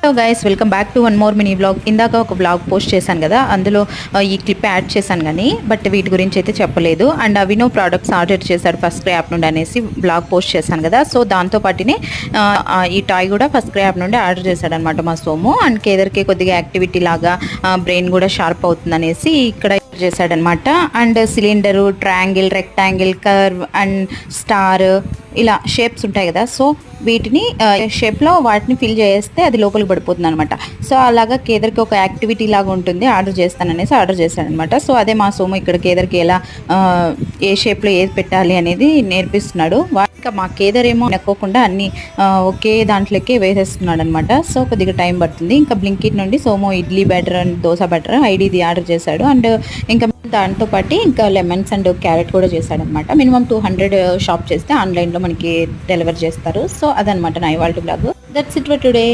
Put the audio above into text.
Hello guys welcome back to one more mini vlog ఇందాక ఒక blog post చేశాను కదా అందులో ఈ క్లిప్ యాడ్ చేశాను కానీ బట్ వీటి గురించి అయితే చెప్పలేదు. అండ్ అవినో ప్రోడక్ట్స్ ఆర్డర్ చేశాడు ఫస్ట్ యాప్ నుండి అనేసి బ్లాగ్ పోస్ట్ చేశాను కదా సో దాంతో పాటునే ఈ టాయ్ కూడా ఫస్ట్ యాప్ నుండి ఆర్డర్ చేశాడు అనమాట మా సోము. అండ్ కేదర్కే కొద్దిగా యాక్టివిటీ లాగా బ్రెయిన్ కూడా షార్ప్ అవుతుంది అనేసి ఇక్కడ చేశాడనమాట. And cylinder triangle rectangle curve and star ఇలా షేప్స్ ఉంటాయి కదా. సో వీటిని షేప్లో వాటిని ఫిల్ చేస్తే అది లోపలికి పడిపోతుంది అనమాట సో అలాగా కేదర్కి ఒక యాక్టివిటీ లాగా ఉంటుంది. ఆర్డర్ చేస్తాననేసి ఆర్డర్ చేశాడనమాట. సో అదే మా సోము ఇక్కడ కేదర్కి ఎలా ఏ షేప్లో ఏది పెట్టాలి అనేది నేర్పిస్తున్నాడు. ఇంకా మా కేదరేమో ఏమో అన్ని ఒకే దాంట్లోకి వేసేస్తున్నాడు అనమాట సో కొద్దిగా టైం పడుతుంది. ఇంకా బ్లింకిట్ నుండి సోమో idli batter and dosa batter ఐడిది order చేశాడు. అండ్ ఇంకా దాంతో పాటు ఇంకా లెమన్స్ అండ్ క్యారెట్ కూడా చేశాడు అనమాట మినిమం టూ హండ్రెడ్ షాప్ చేస్తే ఆన్లైన్లో మనకి డెలివర్ చేస్తారు. సో అదనమాట నా ఇవాళ vlog. That's it for today